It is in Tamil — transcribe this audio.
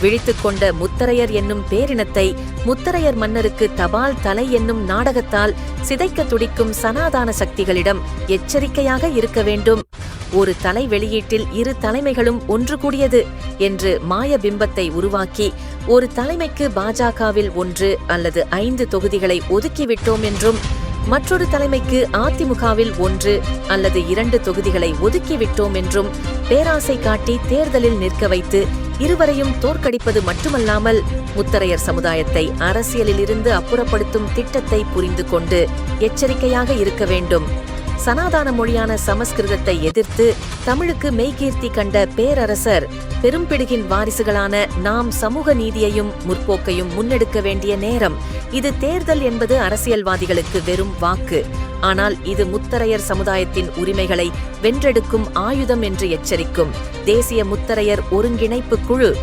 விழித்துக் கொண்ட முத்தரையர் என்னும் பேரினத்தை முத்தரையர் மன்னருக்கு தபால் தலை என்னும் நாடகத்தால் சிதைக்க துடிக்கும் சனாதான சக்திகளிடம் எச்சரிக்கையாக இருக்க வேண்டும். ஒரு தலை வெளியீட்டில் இரு தலைமைகளும் ஒன்று கூடியது என்று மாய பிம்பத்தை உருவாக்கி ஒரு தலைமைக்கு பாஜகவில் ஒன்று அல்லது ஐந்து தொகுதிகளை ஒதுக்கிவிட்டோம் என்றும் மற்றொரு தலைமைக்கு அதிமுகவில் ஒன்று அல்லது இரண்டு தொகுதிகளை ஒதுக்கிவிட்டோம் என்றும் பேராசை காட்டி தேர்தலில் நிற்க வைத்து இருவரையும் தோற்கடிப்பது மட்டுமல்லாமல் முத்தரையர் சமுதாயத்தை அரசியலில் இருந்து அப்புறப்படுத்தும் திட்டத்தை புரிந்து கொண்டு எச்சரிக்கையாக இருக்க வேண்டும். சனாதான மொழியான சமஸ்கிருதத்தை எதிர்த்து தமிழுக்கு மெய்கீர்த்தி கண்ட பேரரசர் பெரும்பிடுகின் வாரிசுகளான நாம் சமூக நீதியையும் முற்போக்கையும் முன்னெடுக்க வேண்டிய நேரம். இது தேர்தல் என்பது அரசியல்வாதிகளுக்கு வெறும் வாக்கு. ஆனால் இது முத்தரையர் சமுதாயத்தின் உரிமைகளை வென்றெடுக்கும் ஆயுதம் என்று எச்சரிக்கும். தேசிய முத்தரையர் ஒருங்கிணைப்பு குழு